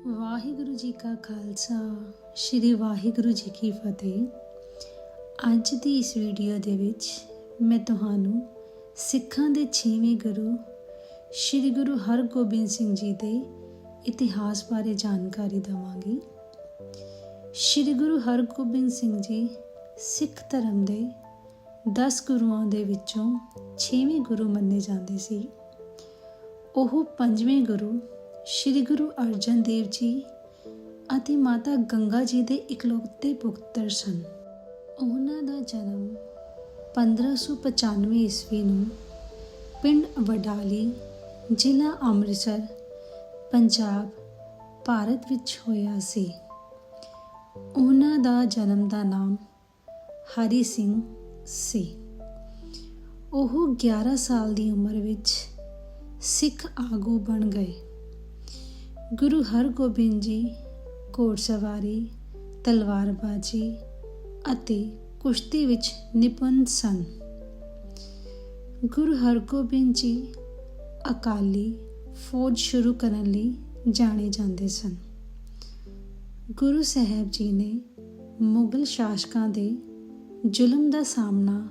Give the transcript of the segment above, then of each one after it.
ਵਾਹਿਗੁਰੂ ਜੀ ਕਾ ਖਾਲਸਾ, ਸ੍ਰੀ ਵਾਹਿਗੁਰੂ ਜੀ ਕੀ ਫਤਿਹ। ਅੱਜ ਦੀ ਇਸ ਵੀਡੀਓ ਦੇ ਵਿੱਚ ਮੈਂ ਤੁਹਾਨੂੰ ਸਿੱਖਾਂ ਦੇ 6ਵੇਂ ਗੁਰੂ, ਸ੍ਰੀ ਗੁਰੂ ਹਰਗੋਬਿੰਦ ਸਿੰਘ ਜੀ ਦੇ ਇਤਿਹਾਸ ਬਾਰੇ ਜਾਣਕਾਰੀ ਦਵਾਂਗੀ। ਸ੍ਰੀ ਗੁਰੂ ਹਰਗੋਬਿੰਦ ਸਿੰਘ ਜੀ ਸਿੱਖ ਧਰਮ ਦੇ 10 ਗੁਰੂਆਂ ਦੇ ਵਿੱਚੋਂ 6ਵੇਂ ਗੁਰੂ ਮੰਨੇ ਜਾਂਦੇ ਸੀ। ਉਹ ਪੰਜਵੇਂ ਗੁਰੂ ਸ੍ਰੀ ਗੁਰੂ ਅਰਜਨ ਦੇਵ ਜੀ ਅਤੇ ਮਾਤਾ ਗੰਗਾ ਜੀ ਦੇ ਇਕਲੌਤੇ ਪੁੱਤਰ ਸਨ। ਉਹਨਾਂ ਦਾ ਜਨਮ 1595 ਈਸਵੀ ਨੂੰ ਪਿੰਡ ਵਡਾਲੀ, ਜ਼ਿਲ੍ਹਾ ਅੰਮ੍ਰਿਤਸਰ, ਪੰਜਾਬ, ਭਾਰਤ ਵਿੱਚ ਹੋਇਆ ਸੀ। ਉਹਨਾਂ ਦਾ ਜਨਮ ਦਾ ਨਾਮ ਹਰੀ ਸਿੰਘ ਸੀ। ਉਹ 11 ਸਾਲ ਦੀ ਉਮਰ ਵਿੱਚ ਸਿੱਖ ਆਗੂ ਬਣ ਗਏ। ਗੁਰੂ ਹਰਗੋਬਿੰਦ ਜੀ, ਘੋੜਸਵਾਰੀ ਤਲਵਾਰਬਾਜ਼ੀ ਅਤੇ ਕੁਸ਼ਤੀ ਵਿੱਚ ਨਿਪੁੰਨ ਸਨ। ਗੁਰੂ ਹਰਗੋਬਿੰਦ ਜੀ ਅਕਾਲੀ ਫੌਜ ਸ਼ੁਰੂ ਕਰਨ ਲਈ ਜਾਣੇ ਜਾਂਦੇ ਸਨ। ਗੁਰੂ ਸਾਹਿਬ ਜੀ ਨੇ ਮੁਗਲ ਸ਼ਾਸਕਾਂ ਦੇ ਜ਼ੁਲਮ ਦਾ ਸਾਹਮਣਾ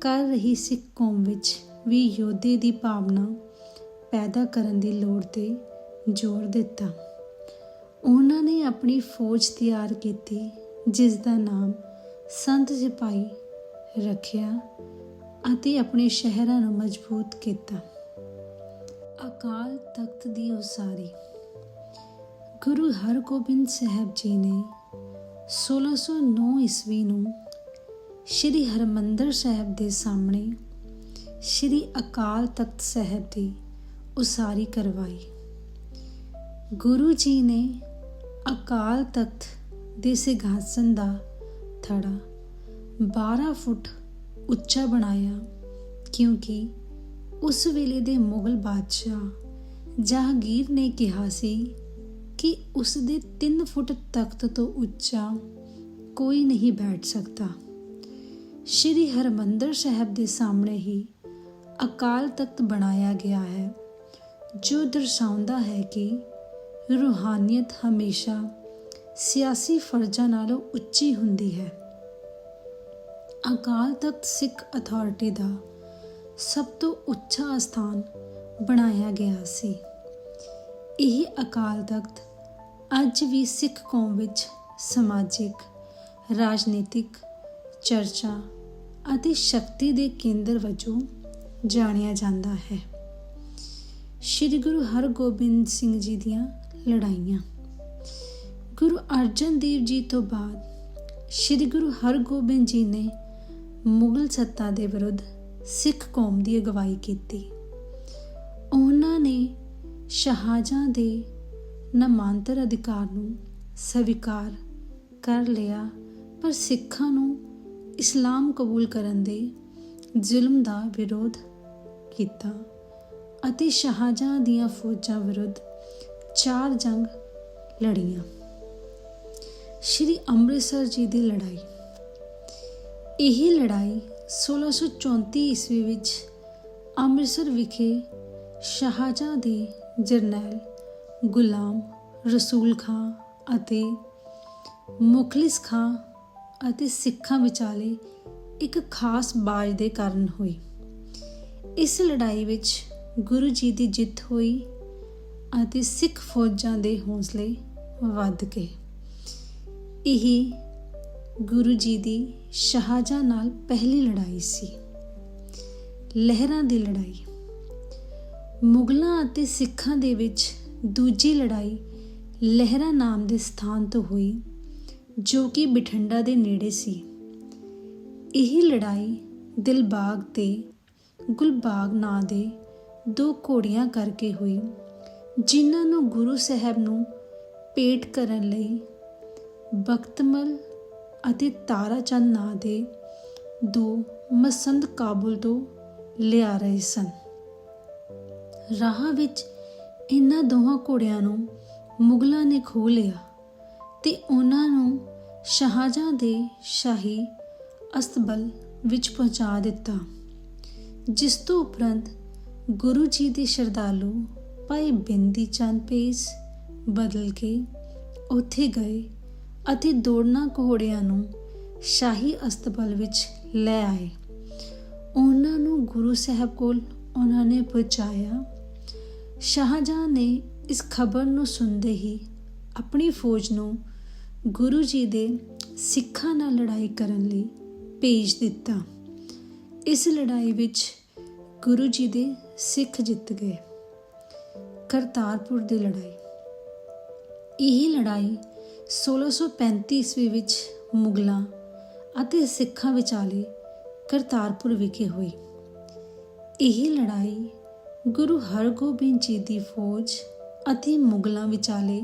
ਕਰ ਰਹੀ ਸਿੱਖ ਕੌਮ ਵਿੱਚ ਵੀ ਯੋਧੇ ਦੀ ਭਾਵਨਾ ਪੈਦਾ ਕਰਨ ਦੀ ਲੋੜ ਤੇ ਜ਼ੋਰ ਦਿੱਤਾ। ਉਹਨਾਂ ਨੇ ਆਪਣੀ ਫੌਜ ਤਿਆਰ ਕੀਤੀ, ਜਿਸ ਦਾ ਨਾਮ ਸੰਤ ਸਿਪਾਹੀ ਰੱਖਿਆ ਅਤੇ ਆਪਣੇ ਸ਼ਹਿਰਾਂ ਨੂੰ ਮਜ਼ਬੂਤ ਕੀਤਾ। ਅਕਾਲ ਤਖਤ ਦੀ ਉਸਾਰੀ। ਗੁਰੂ ਹਰਗੋਬਿੰਦ ਸਾਹਿਬ ਜੀ ਨੇ 1609 ਈਸਵੀ ਨੂੰ ਸ਼੍ਰੀ ਹਰਮੰਦਰ ਸਾਹਿਬ ਦੇ ਸਾਹਮਣੇ ਸ਼੍ਰੀ ਅਕਾਲ ਤਖਤ ਸਾਹਿਬ ਦੀ ਉਸਾਰੀ ਕਰਵਾਈ। ਗੁਰੂ ਜੀ ਨੇ ਅਕਾਲ ਤਖਤ ਦੇ ਸਿੰਘਾਸਨ ਦਾ ਥੜਾ 12 ਫੁੱਟ ਉੱਚਾ ਬਣਾਇਆ, ਕਿਉਂਕਿ ਉਸ ਵੇਲੇ ਦੇ ਮੁਗਲ ਬਾਦਸ਼ਾਹ ਜਹਾਂਗੀਰ ਨੇ ਕਿਹਾ ਸੀ ਕਿ ਉਸ ਦੇ 3 ਫੁੱਟ ਤਖਤ ਤੋਂ ਉੱਚਾ ਕੋਈ ਨਹੀਂ ਬੈਠ ਸਕਦਾ। ਸ਼੍ਰੀ ਹਰਮੰਦਰ ਸਾਹਿਬ ਦੇ ਸਾਹਮਣੇ ਹੀ ਅਕਾਲ ਤਖਤ ਬਣਾਇਆ ਗਿਆ ਹੈ, ਜੋ ਦਰਸਾਉਂਦਾ ਹੈ ਕਿ ਰੂਹਾਨੀਅਤ ਹਮੇਸ਼ਾ ਸਿਆਸੀ ਫਰਜ਼ਾਂ ਨਾਲੋਂ ਉੱਚੀ ਹੁੰਦੀ ਹੈ। ਅਕਾਲ ਤਖਤ ਸਿੱਖ ਅਥਾਰਟੀ ਦਾ ਸਭ ਤੋਂ ਉੱਚਾ ਸਥਾਨ ਬਣਾਇਆ ਗਿਆ ਸੀ। ਇਹ ਅਕਾਲ ਤਖਤ ਅੱਜ ਵੀ ਸਿੱਖ ਕੌਮ ਵਿੱਚ ਸਮਾਜਿਕ, ਰਾਜਨੀਤਿਕ ਚਰਚਾ ਅਤੇ ਸ਼ਕਤੀ ਦੇ ਕੇਂਦਰ ਵਜੋਂ ਜਾਣਿਆ ਜਾਂਦਾ ਹੈ। ਸ੍ਰੀ ਗੁਰੂ ਹਰਗੋਬਿੰਦ ਸਿੰਘ ਜੀ ਦੀਆਂ ਲੜਾਈਆਂ। ਗੁਰੂ ਅਰਜਨ ਦੇਵ ਜੀ ਤੋਂ ਬਾਅਦ ਸ੍ਰੀ ਗੁਰੂ ਹਰਗੋਬਿੰਦ ਜੀ ਨੇ ਮੁਗਲ ਸੱਤਾ ਦੇ ਵਿਰੁੱਧ ਸਿੱਖ ਕੌਮ ਦੀ ਅਗਵਾਈ ਕੀਤੀ। ਉਹਨਾਂ ਨੇ ਸ਼ਾਹਜਹਾਂ ਦੇ ਨਾਮਾਂਤਰ ਅਧਿਕਾਰ ਨੂੰ ਸਵੀਕਾਰ ਕਰ ਲਿਆ, ਪਰ ਸਿੱਖਾਂ ਨੂੰ ਇਸਲਾਮ ਕਬੂਲ ਕਰਨ ਦੇ ਜ਼ੁਲਮ ਦਾ ਵਿਰੋਧ ਕੀਤਾ ਅਤੇ ਸ਼ਾਹਜਹਾਂ ਦੀਆਂ ਫੌਜਾਂ ਵਿਰੁੱਧ ਚਾਰ ਜੰਗ ਲੜੀਆਂ। ਸ਼੍ਰੀ ਅੰਮ੍ਰਿਤਸਰ ਜੀ ਦੀ ਲੜਾਈ। ਇਹ ਲੜਾਈ 1634 ਈਸਵੀ ਵਿੱਚ ਅੰਮ੍ਰਿਤਸਰ ਵਿਖੇ ਸ਼ਾਹਜਹਾਂ ਦੇ ਜਰਨੈਲ ਗੁਲਾਮ ਰਸੂਲ ਖਾਂ ਅਤੇ ਮੁਖਲਿਸ ਖਾਂ ਅਤੇ ਸਿੱਖਾਂ ਵਿਚਾਲੇ ਇੱਕ ਖਾਸ ਬਾਜ ਦੇ ਕਾਰਨ ਹੋਈ। ਇਸ ਲੜਾਈ ਵਿੱਚ ਗੁਰੂ ਜੀ ਦੀ ਜਿੱਤ ਹੋਈ ਅਤੇ ਸਿੱਖ ਫੌਜਾਂ ਦੇ ਹੌਸਲੇ ਵੱਧ ਗਏ। ਇਹ ਗੁਰੂ ਜੀ ਦੀ ਸ਼ਾਹਜਹਾਂ ਨਾਲ ਪਹਿਲੀ ਲੜਾਈ ਸੀ। ਲਹਿਰਾਂ ਦੀ ਲੜਾਈ। ਮੁਗਲਾਂ ਅਤੇ ਸਿੱਖਾਂ ਦੇ ਵਿੱਚ ਦੂਜੀ ਲੜਾਈ ਲਹਿਰਾਂ ਨਾਮ ਦੇ ਸਥਾਨ ਤੋਂ ਹੋਈ, ਜੋ ਕਿ ਬਠਿੰਡਾ ਦੇ ਨੇੜੇ ਸੀ। ਇਹ ਲੜਾਈ ਦਿਲਬਾਗ ਤੇ ਗੁਲਬਾਗ ਨਾਂ ਦੇ ਦੋ ਘੋੜੀਆਂ ਕਰਕੇ ਹੋਈ। ਜਿਨ੍ਹਾਂ ਨੂੰ ਗੁਰੂ ਸਾਹਿਬ ਨੂੰ ਪੇਟ ਕਰਨ ਲਈ ਬਖਤਮਲ ਅਤੇ ਤਾਰਾਚੰਦ ਨਾਂ ਦੇ ਦੋ ਮਸੰਦ ਕਾਬੁਲ ਤੋਂ ਲਿਆ ਰਹੇ ਸਨ। ਰਾਹ ਵਿੱਚ ਇਹਨਾਂ ਦੋਹਾਂ ਘੋੜਿਆਂ ਨੂੰ ਮੁਗਲਾਂ ਨੇ ਖੋਹ ਲਿਆ ਤੇ ਉਹਨਾਂ ਨੂੰ ਸ਼ਾਹਜਹਾਂ ਦੇ ਸ਼ਾਹੀ ਅਸਤਬਲ ਵਿੱਚ ਪਹੁੰਚਾ ਦਿੱਤਾ, ਜਿਸ ਤੋਂ ਉਪਰੰਤ ਗੁਰੂ ਜੀ ਦੇ ਸ਼ਰਧਾਲੂ ਭਾਈ ਬਿੰਦੀ ਚੰਦ ਪੇਸ ਬਦਲ ਕੇ ਉੱਥੇ ਗਏ ਅਤੇ ਦੋੜਨਾ ਘੋੜਿਆਂ ਨੂੰ ਸ਼ਾਹੀ ਅਸਤਬਲ ਵਿੱਚ ਲੈ ਆਏ। ਉਹਨਾਂ ਨੂੰ ਗੁਰੂ ਸਾਹਿਬ ਕੋਲ ਉਹਨਾਂ ਨੇ ਪਹੁੰਚਾਇਆ। ਸ਼ਾਹਜਹਾਂ ਨੇ ਇਸ ਖਬਰ ਨੂੰ ਸੁਣਦੇ ਹੀ ਆਪਣੀ ਫੌਜ ਨੂੰ ਗੁਰੂ ਜੀ ਦੇ ਸਿੱਖਾਂ ਨਾਲ ਲੜਾਈ ਕਰਨ ਲਈ ਭੇਜ ਦਿੱਤਾ। ਇਸ ਲੜਾਈ ਵਿੱਚ ਗੁਰੂ ਜੀ ਦੇ ਸਿੱਖ ਜਿੱਤ ਗਏ। ਕਰਤਾਰਪੁਰ ਦੀ ਲੜਾਈ। ਇਹ ਲੜਾਈ 1635 ਈਸਵੀ ਵਿੱਚ ਮੁਗਲਾਂ ਅਤੇ ਸਿੱਖਾਂ ਵਿਚਾਲੇ ਕਰਤਾਰਪੁਰ ਵਿਖੇ ਹੋਈ। ਇਹ ਲੜਾਈ ਗੁਰੂ ਹਰਗੋਬਿੰਦ ਜੀ ਦੀ ਫੌਜ ਅਤੇ ਮੁਗਲਾਂ ਵਿਚਾਲੇ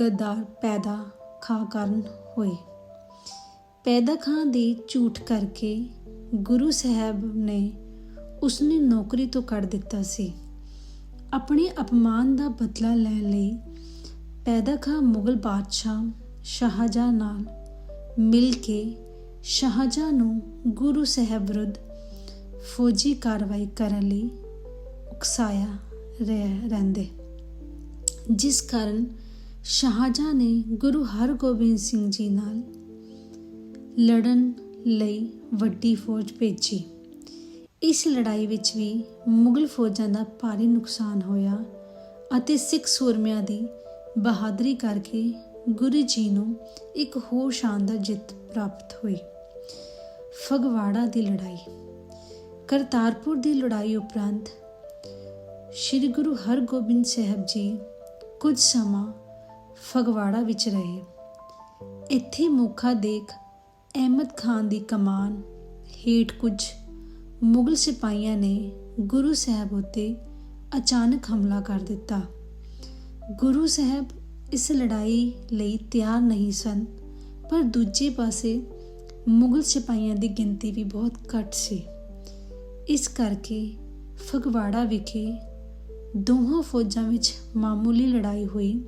ਗੱਦਾਰ ਪੈਦਾ ਖਾਂ ਕਾਰਨ ਹੋਈ ਪੈਦਾ ਖਾਂ ਦੀ ਝੂਠ ਕਰਕੇ ਗੁਰੂ ਸਾਹਿਬ ਨੇ ਉਸਨੇ ਨੌਕਰੀ ਤੋਂ ਕੱਢ ਦਿੱਤਾ ਸੀ। ਆਪਣੇ ਅਪਮਾਨ ਦਾ ਬਦਲਾ ਲੈਣ ਲਈ ਪੈਦਾ ਖਾਂ ਮੁਗਲ ਬਾਦਸ਼ਾਹ ਸ਼ਾਹਜਹਾਂ ਨਾਲ ਮਿਲ ਕੇ ਸ਼ਾਹਜਹਾਂ ਨੂੰ ਗੁਰੂ ਸਾਹਿਬ ਵਿਰੁੱਧ ਫੌਜੀ ਕਾਰਵਾਈ ਕਰਨ ਲਈ ਉਕਸਾਇਆ ਰਹਿ- ਰਹਿੰਦੇ। ਜਿਸ ਕਾਰਨ ਸ਼ਾਹਜਹਾਂ ਨੇ ਗੁਰੂ ਹਰਗੋਬਿੰਦ ਸਿੰਘ ਜੀ ਨਾਲ ਲੜਨ ਲਈ ਵੱਡੀ ਫੌਜ ਭੇਜੀ। ਇਸ ਲੜਾਈ ਵਿੱਚ ਵੀ ਮੁਗਲ ਫੌਜਾਂ ਦਾ ਭਾਰੀ ਨੁਕਸਾਨ ਹੋਇਆ ਅਤੇ ਸਿੱਖ ਸੂਰਮਿਆਂ ਦੀ ਬਹਾਦਰੀ ਕਰਕੇ ਗੁਰੂ ਜੀ ਨੂੰ ਇੱਕ ਹੋਰ ਸ਼ਾਨਦਾਰ ਜਿੱਤ ਪ੍ਰਾਪਤ ਹੋਈ। ਫਗਵਾੜਾ ਦੀ ਲੜਾਈ। ਕਰਤਾਰਪੁਰ ਦੀ ਲੜਾਈ ਉਪਰੰਤ ਸ੍ਰੀ ਗੁਰੂ ਹਰਗੋਬਿੰਦ ਸਾਹਿਬ ਜੀ ਕੁਝ ਸਮਾਂ ਫਗਵਾੜਾ ਵਿੱਚ ਰਹੇ। ਇੱਥੇ ਮੋਖਾ ਦੇਖ ਅਹਿਮਦ ਖਾਨ ਦੀ ਕਮਾਨ ਹੇਠ ਕੁਝ ਮੁਗਲ ਸਿਪਾਹੀਆਂ ਨੇ ਗੁਰੂ ਸਾਹਿਬ ਉੱਤੇ ਅਚਾਨਕ ਹਮਲਾ ਕਰ ਦਿੱਤਾ। ਗੁਰੂ ਸਾਹਿਬ ਇਸ ਲੜਾਈ ਲਈ ਤਿਆਰ ਨਹੀਂ ਸਨ, ਪਰ ਦੂਜੇ ਪਾਸੇ ਮੁਗਲ ਸਿਪਾਹੀਆਂ ਦੀ ਗਿਣਤੀ ਵੀ ਬਹੁਤ ਘੱਟ ਸੀ। ਇਸ ਕਰਕੇ ਫਗਵਾੜਾ ਵਿਖੇ ਦੋਹਾਂ ਫੌਜਾਂ ਵਿੱਚ ਮਾਮੂਲੀ ਲੜਾਈ ਹੋਈ।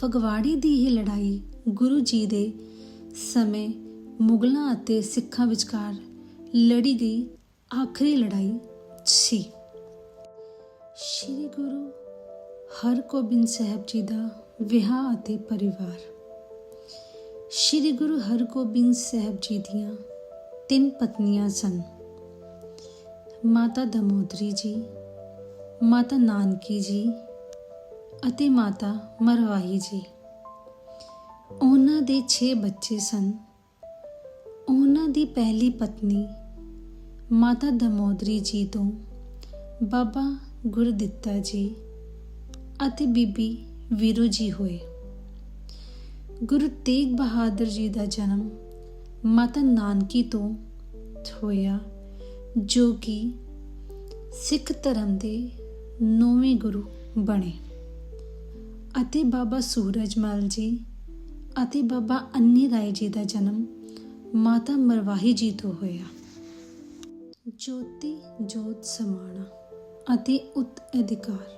ਫਗਵਾੜੀ ਦੀ ਇਹ ਲੜਾਈ ਗੁਰੂ ਜੀ ਦੇ ਸਮੇਂ ਮੁਗਲਾਂ ਅਤੇ ਸਿੱਖਾਂ ਵਿਚਕਾਰ ਲੜੀ ਗਈ, ਆਖਰੀ ਲੜਾਈ ਸੀ ਸ੍ਰੀ ਗੁਰੂ ਹਰਗੋਬਿੰਦ ਸਾਹਿਬ ਜੀ ਦਾ ਵਿਆਹ ਅਤੇ ਪਰਿਵਾਰ। ਸ੍ਰੀ ਗੁਰੂ ਹਰਗੋਬਿੰਦ ਸਾਹਿਬ ਜੀ ਦੀਆਂ ਤਿੰਨ ਪਤਨੀਆਂ ਸਨ। ਮਾਤਾ ਦਮੋਦਰੀ ਜੀ, ਮਾਤਾ ਨਾਨਕੀ ਜੀ ਅਤੇ ਮਾਤਾ ਮਰਵਾਹੀ ਜੀ। ਉਹਨਾਂ ਦੇ 6 ਬੱਚੇ ਸਨ। ਉਹਨਾਂ ਦੀ ਪਹਿਲੀ ਪਤਨੀ ਮਾਤਾ ਦਮੋਦਰੀ ਜੀ ਤੋਂ, ਬਾਬਾ ਗੁਰਦਿੱਤਾ ਜੀ ਅਤੇ ਬੀਬੀ ਵੀਰੋ ਜੀ ਹੋਏ। ਗੁਰੂ ਤੇਗ ਬਹਾਦਰ ਜੀ ਦਾ ਜਨਮ ਮਾਤਾ ਨਾਨਕੀ ਤੋਂ ਹੋਇਆ, ਜੋ ਕਿ ਸਿੱਖ ਧਰਮ ਦੇ ਨੌਵੇਂ ਗੁਰੂ ਬਣੇ ਅਤੇ ਬਾਬਾ ਸੂਰਜਮਲ ਜੀ ਅਤੇ ਬਾਬਾ ਅੰਨੀ ਰਾਏ ਜੀ ਦਾ ਜਨਮ ਮਾਤਾ ਮਰਵਾਹੀ ਜੀ ਤੋਂ ਹੋਇਆ। ਜੋਤੀ ਜੋਤ ਸਮਾਣਾ ਅਤੇ ਉਤ ਅਧਿਕਾਰ।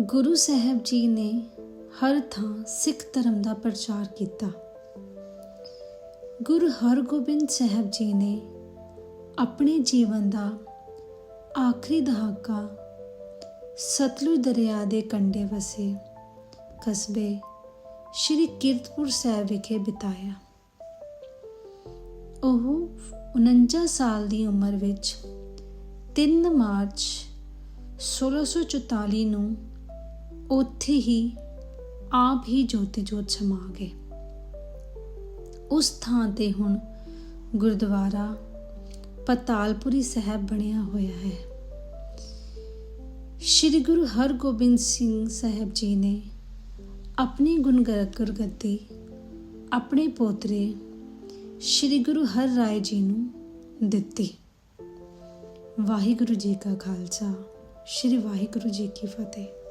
ਗੁਰੂ ਸਾਹਿਬ ਜੀ ਨੇ ਹਰ ਥਾਂ ਸਿੱਖ ਧਰਮ ਦਾ ਪ੍ਰਚਾਰ ਕੀਤਾ। ਗੁਰੂ ਹਰਗੋਬਿੰਦ ਸਾਹਿਬ ਜੀ ਨੇ ਆਪਣੇ ਜੀਵਨ ਦਾ ਆਖਰੀ ਦਹਾਕਾ ਸਤਲੁਜ ਦਰਿਆ ਦੇ ਕੰਢੇ ਵਸੇ ਕਸਬੇ ਸ਼੍ਰੀ ਕੀਰਤਪੁਰ ਸਾਹਿਬ ਵਿਖੇ ਬਿਤਾਇਆ। ਉਹ 49 ਸਾਲ ਦੀ ਉਮਰ ਵਿੱਚ 3 ਮਾਰਚ 1644 ਨੂੰ ਉੱਥੇ ਹੀ ਆਪ ਹੀ ਜੋਤੀ ਜੋਤ ਸਮਾ ਗਏ। ਉਸ ਥਾਂ ਤੇ ਹੁਣ ਗੁਰਦੁਆਰਾ ਪਤਾਲਪੁਰੀ ਸਾਹਿਬ ਬਣਿਆ ਹੋਇਆ ਹੈ। ਸ੍ਰੀ ਗੁਰੂ ਹਰਗੋਬਿੰਦ ਸਿੰਘ ਸਾਹਿਬ ਜੀ ਨੇ ਆਪਣੀ ਗੁਰਗੱਦੀ ਆਪਣੇ ਪੋਤਰੇ ਸ੍ਰੀ ਗੁਰੂ ਹਰ ਰਾਏ ਜੀ ਨੂੰ ਦਿੱਤੀ। ਵਾਹਿਗੁਰੂ ਜੀ ਕਾ ਖਾਲਸਾ, ਸ੍ਰੀ ਵਾਹਿਗੁਰੂ ਜੀ ਕੀ ਫਤਿਹ।